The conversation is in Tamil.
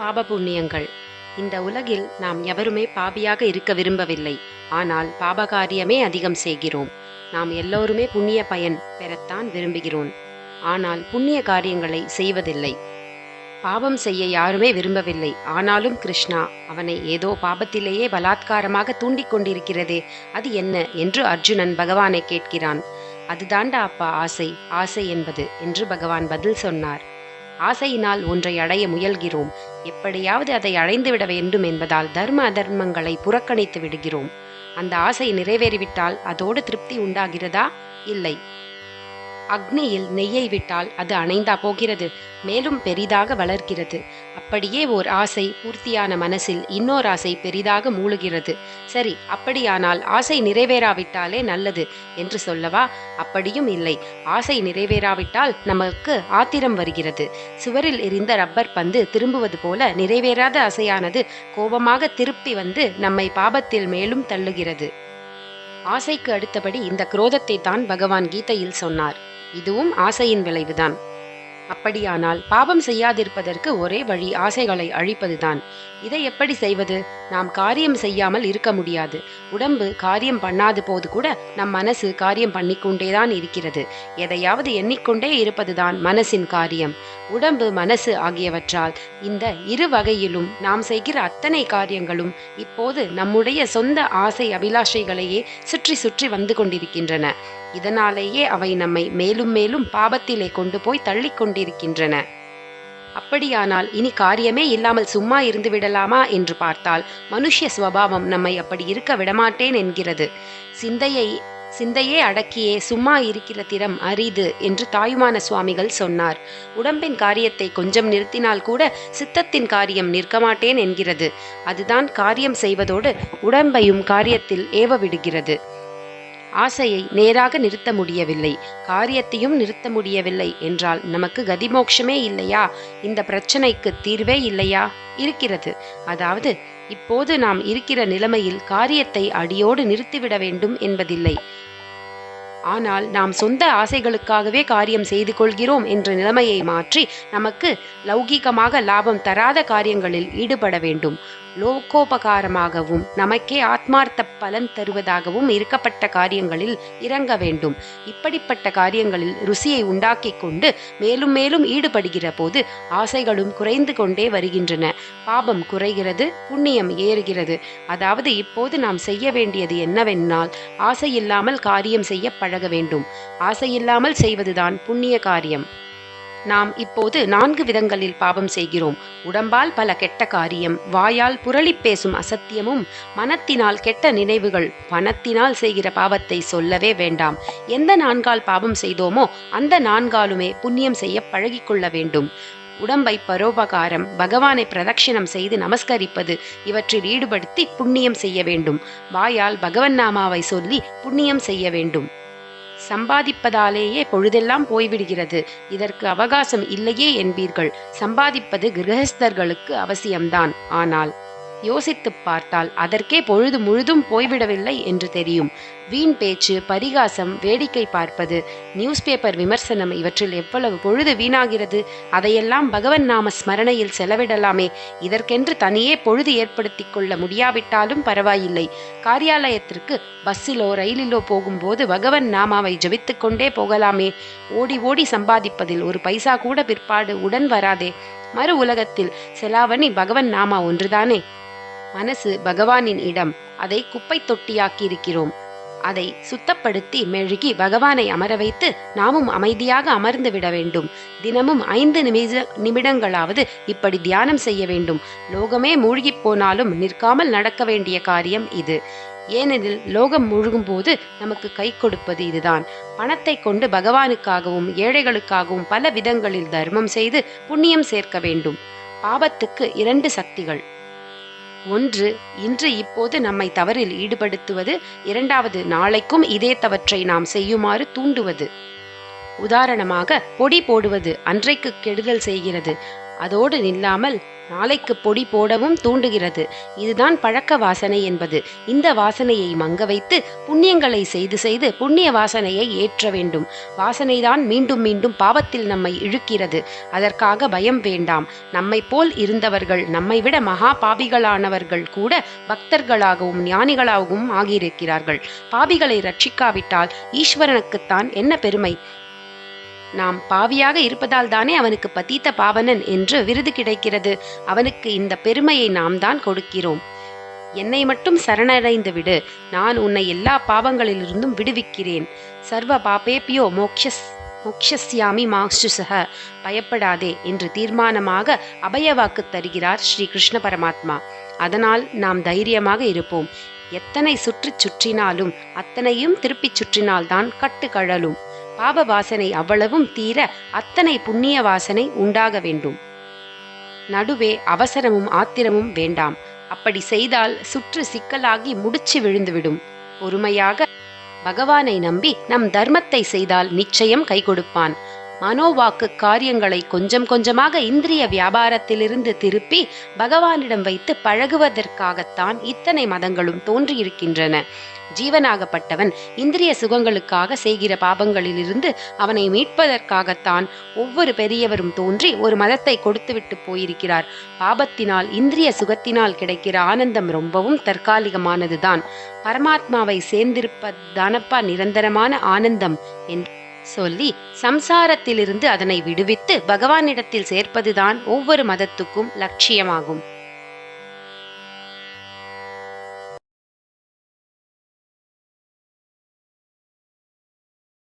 பாப புண்ணியங்கள் இந்த உலகில் நாம் எவருமே பாபியாக இருக்க விரும்பவில்லை. ஆனால் பாபகாரியமே அதிகம் செய்கிறோம். நாம் எல்லோருமே புண்ணிய பயன் பெறத்தான் விரும்புகிறோம். ஆனால் புண்ணிய காரியங்களை செய்வதில்லை. பாவம் செய்ய யாருமே விரும்பவில்லை. ஆனாலும் கிருஷ்ணா அவனை ஏதோ பாபத்திலேயே பலாத்காரமாக தூண்டிக் கொண்டிருக்கிறதே அது என்ன என்று அர்ஜுனன் பகவானை கேட்கிறான். அதுதாண்டா அப்பா ஆசை ஆசை என்பது என்று பகவான் பதில் சொன்னார். ஆசையினால் ஒன்றை அடைய முயல்கிறோம். எப்படியாவது அதை அடைந்துவிட வேண்டும் என்பதால் தர்ம அதர்மங்களை புறக்கணித்து விடுகிறோம். அந்த ஆசை நிறைவேறிவிட்டால் அதோடு திருப்தி உண்டாகிறதா? இல்லை. அக்னியில் நெய்யை விட்டால் அது அணைந்தா போகிறது. மேலும் பெரிதாக வளர்கிறது. அப்படியே ஓர் ஆசை பூர்த்தியான மனசில் இன்னோர் ஆசை பெரிதாக மூழுகிறது. சரி அப்படியானால் ஆசை நிறைவேறாவிட்டாலே நல்லது என்று சொல்லவா? அப்படியும் இல்லை. ஆசை நிறைவேறாவிட்டால் நமக்கு ஆத்திரம் வருகிறது. சுவரில் எரிந்த ரப்பர் பந்து திரும்புவது போல நிறைவேறாத ஆசையானது கோபமாக திருப்பி வந்து நம்மை பாபத்தில் மேலும் தள்ளுகிறது. ஆசைக்கு அடுத்தபடி இந்த குரோதத்தை தான் பகவான் கீதையில் சொன்னார். இதுவும் ஆசையின் விளைவுதான். அப்படியானால் பாவம் செய்யாதிருப்பதற்கு ஒரே வழி ஆசைகளை அழிப்பதுதான். இதை எப்படி செய்வது? நாம் காரியம் செய்யாமல் இருக்க முடியாது. உடம்பு காரியம் பண்ணாத போது கூட நம் மனசு காரியம் பண்ணிக்கொண்டேதான் இருக்கிறது. எதையாவது எண்ணிக்கொண்டே இருப்பதுதான் மனசின் காரியம். உடம்பு மனசு ஆகியவற்றால் இந்த இரு வகையிலும் நாம் செய்கிற அத்தனை காரியங்களும் இப்போது நம்முடைய சொந்த ஆசை அபிலாஷைகளையே சுற்றி சுற்றி வந்து கொண்டிருக்கின்றன. இதனாலேயே அவை நம்மை மேலும் மேலும் பாபத்திலே கொண்டு போய் தள்ளிக்கொண்டு கொண்டிருக்கின்றன. அப்படியானால் இனி காரியமே இல்லாமல் சும்மா இருந்து விடலாமா என்று பார்த்தால் மனுஷ்ய சுவாவம் நம்மை அப்படி இருக்க விடமாட்டேன் என்கிறது. சிந்தையை சிந்தையே அடக்கியே சும்மா இருக்கிற திறம் அரிது என்று தாயுமான சுவாமிகள் சொன்னார். உடம்பின் காரியத்தை கொஞ்சம் நிறுத்தினால் கூட சித்தத்தின் காரியம் நிற்க மாட்டேன் என்கிறது. அதுதான் காரியம் செய்வதோடு உடம்பையும் காரியத்தில் ஏவ விடுகிறது. ஆசையை நேராக நிறுத்த முடியவில்லை. காரியத்தையும் நிறுத்த முடியவில்லை என்றால் நமக்கு கதிமோக்ஷமே இல்லையா? இந்த பிரச்சனைக்கு தீர்வே இல்லையா? இருக்கிறது. அதாவது இப்போது நாம் இருக்கிற நிலைமையில் காரியத்தை அடியோடு நிறுத்திவிட வேண்டும் என்பதில்லை. ஆனால் நாம் சொந்த ஆசைகளுக்காகவே காரியம் செய்து கொள்கிறோம் என்ற நிலைமையை மாற்றி நமக்கு லௌகீகமாக லாபம் தராத காரியங்களில் ஈடுபட வேண்டும். லோகோபகாரமாகவும் நமக்கே ஆத்மார்த்த பலன் தருவதாகவும் இருக்கப்பட்ட காரியங்களில் இறங்க வேண்டும். இப்படிப்பட்ட காரியங்களில் ருசியை உண்டாக்கி கொண்டு மேலும் மேலும் ஈடுபடுகிற போது ஆசைகளும் குறைந்து கொண்டே வருகின்றன. பாபம் குறைகிறது புண்ணியம் ஏறுகிறது. அதாவது இப்போது நாம் செய்ய வேண்டியது என்னவென்னால் ஆசையில்லாமல் காரியம் செய்ய பழக வேண்டும். ஆசையில்லாமல் செய்வதுதான் புண்ணிய காரியம். நாம் இப்போது நான்கு விதங்களில் பாவம் செய்கிறோம். உடம்பால் பல கெட்ட காரியம் வாயால் புரளிப் பேசும் அசத்தியமும் மனத்தினால் கெட்ட நினைவுகள் பணத்தினால் செய்கிற பாவத்தை சொல்லவே வேண்டாம். எந்த நான்கால் பாவம் செய்தோமோ அந்த நான்காலுமே புண்ணியம் செய்ய பழகிக்கொள்ள வேண்டும். உடம்பை பரோபகாரம் பகவானை பிரதட்சிணம் செய்து நமஸ்கரிப்பது இவற்றில் ஈடுபடுத்தி புண்ணியம் செய்ய வேண்டும். வாயால் பகவன் நாமாவை சொல்லி புண்ணியம் செய்ய வேண்டும். சம்பாதிப்பதாலேயே பொழுதெல்லாம் போய்விடுகிறது. இதற்கு அவகாசம் இல்லையே என்பீர்கள். சம்பாதிப்பது கிரகஸ்தர்களுக்கு அவசியம்தான். ஆனால் யோசித்துப் பார்த்தால் அதற்கே பொழுது முழுதும் போய்விடவில்லை என்று தெரியும். வீண் பேச்சு பரிகாசம் வேடிக்கை பார்ப்பது நியூஸ் பேப்பர் விமர்சனம் இவற்றில் எவ்வளவு பொழுது வீணாகிறது? அதையெல்லாம் பகவன் நாம ஸ்மரணையில் செலவிடலாமே. இதற்கென்று தனியே பொழுது ஏற்படுத்தி கொள்ள முடியாவிட்டாலும் பரவாயில்லை. காரியாலயத்திற்கு பஸ்ஸிலோ ரயிலிலோ போகும்போது பகவன் நாமாவை ஜபித்து கொண்டே போகலாமே. ஓடி ஓடி சம்பாதிப்பதில் ஒரு பைசா கூட பிற்பாடு உடன் வராதே. மறு உலகத்தில் செலாவணி பகவன் நாமா ஒன்றுதானே? மனசு பகவானின் இடம். அதை குப்பை தொட்டியாக்கி இருக்கிறோம் அதை சுத்தப்படுத்தி மெழுகி பகவானை அமர வைத்து நாமும் அமைதியாக அமர்ந்து விட வேண்டும். தினமும் ஐந்து நிமிஷ நிமிடங்களாவது இப்படி தியானம் செய்ய வேண்டும். லோகமே மூழ்கிப் போனாலும் நிற்காமல் நடக்க வேண்டிய காரியம் இது. ஏனெனில் லோகம் முழுகும் போது நமக்கு கை கொடுப்பது இதுதான். பணத்தை கொண்டு பகவானுக்காகவும் ஏழைகளுக்காகவும் பல விதங்களில் தர்மம் செய்து புண்ணியம் சேர்க்க வேண்டும். பாபத்துக்கு இரண்டு சக்திகள். ஒன்று இன்று இப்போது நம்மை தவறில் ஈடுபடுத்துவது இரண்டாவது நாளைக்கும் இதே தவற்றை நாம் செய்யுமாறு தூண்டுவது. உதாரணமாக பொடி போடுவது அன்றைக்கு கெடுதல் செய்கிறது. அதோடு நில்லாமல் நாளைக்கு பொடி போடவும் தூண்டுகிறது. இதுதான் பழக்க வாசனை என்பது. இந்த வாசனையை மங்க வைத்து புண்ணியங்களை செய்து செய்து புண்ணிய வாசனையை ஏற்ற வேண்டும். வாசனைதான் மீண்டும் மீண்டும் பாவத்தில் நம்மை இழுக்கிறது. அதற்காக பயம் வேண்டாம். நம்மை போல் இருந்தவர்கள் நம்மை விட மகா பாபிகளானவர்கள் கூட பக்தர்களாகவும் ஞானிகளாகவும் ஆகியிருக்கிறார்கள். பாபிகளை ரட்சிக்காவிட்டால் ஈஸ்வரனுக்குத்தான் என்ன பெருமை? நாம் பாவியாக இருப்பதால் தானே அவனுக்கு பதீத்த பாவனன் என்று விருது கிடைக்கிறது. அவனுக்கு இந்த பெருமையை நாம் தான் கொடுக்கிறோம். என்னை மட்டும் சரணடைந்து விடு. நான் உன்னை எல்லா பாவங்களிலிருந்தும் விடுவிக்கிறேன். சர்வ பாபேபியோ மோக்ஷஸ் மோக்ஷஸ்யாமி மாக்ஷுசக. பயப்படாதே என்று தீர்மானமாக அபயவாக்கு தருகிறார் ஸ்ரீ கிருஷ்ண பரமாத்மா. அதனால் நாம் தைரியமாக இருப்போம். எத்தனை சுற்றி சுற்றினாலும் அத்தனையும் திருப்பிச் சுற்றினால்தான் கட்டு கழலும் பாப வாசனை அவ்வளவும் தீர அத்தனை புண்ணிய வாசனை உண்டாக வேண்டும். நடுவே அவசரமும் ஆத்திரமும் வேண்டாம். அப்படி செய்தால் சுற்று சிக்கலாகி முடிச்சு விழுந்துவிடும். பொறுமையாக பகவானை நம்பி நம் தர்மத்தை செய்தால் நிச்சயம் கை கொடுப்பான் மனோவாக்கு காரியங்களை கொஞ்சம் கொஞ்சமாக இந்திரிய வியாபாரத்திலிருந்து திருப்பி பகவானிடம் வைத்து பழகுவதற்காகத்தான் இத்தனை மதங்களும் தோன்றியிருக்கின்றன. ஜீவனாகப்பட்டவன் இந்திரிய சுகங்களுக்காக செய்கிற பாபங்களிலிருந்து அவனை மீட்பதற்காகத்தான் ஒவ்வொரு பெரியவரும் தோன்றி ஒரு மதத்தை கொடுத்துவிட்டு போயிருக்கிறார். பாபத்தினால் இந்திரிய சுகத்தினால் கிடைக்கிற ஆனந்தம் ரொம்பவும் தற்காலிகமானதுதான். பரமாத்மாவை சேர்ந்திருப்பதானப்பா நிரந்தரமான ஆனந்தம்? என்று சொல்லி சம்சாரத்திலிருந்து அதனை விடுவித்து பகவானிடத்தில் சேர்ப்பதுதான் ஒவ்வொரு மதத்துக்கும் லட்சியமாகும்.